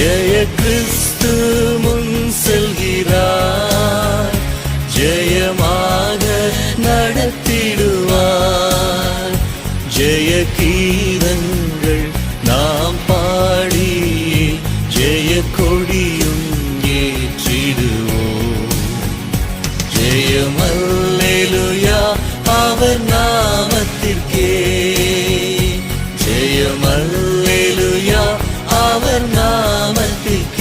ஜெய கிறிஸ்து முன் செல்கிறார். ஜெயமாக நடத்திடுவார். ஜெய கீதங்கள் நாம் பாடி ஜெய கொடியும் ஏற்றிடுவோம். ஜெயமல்லேலுயா அவர் நான் speak.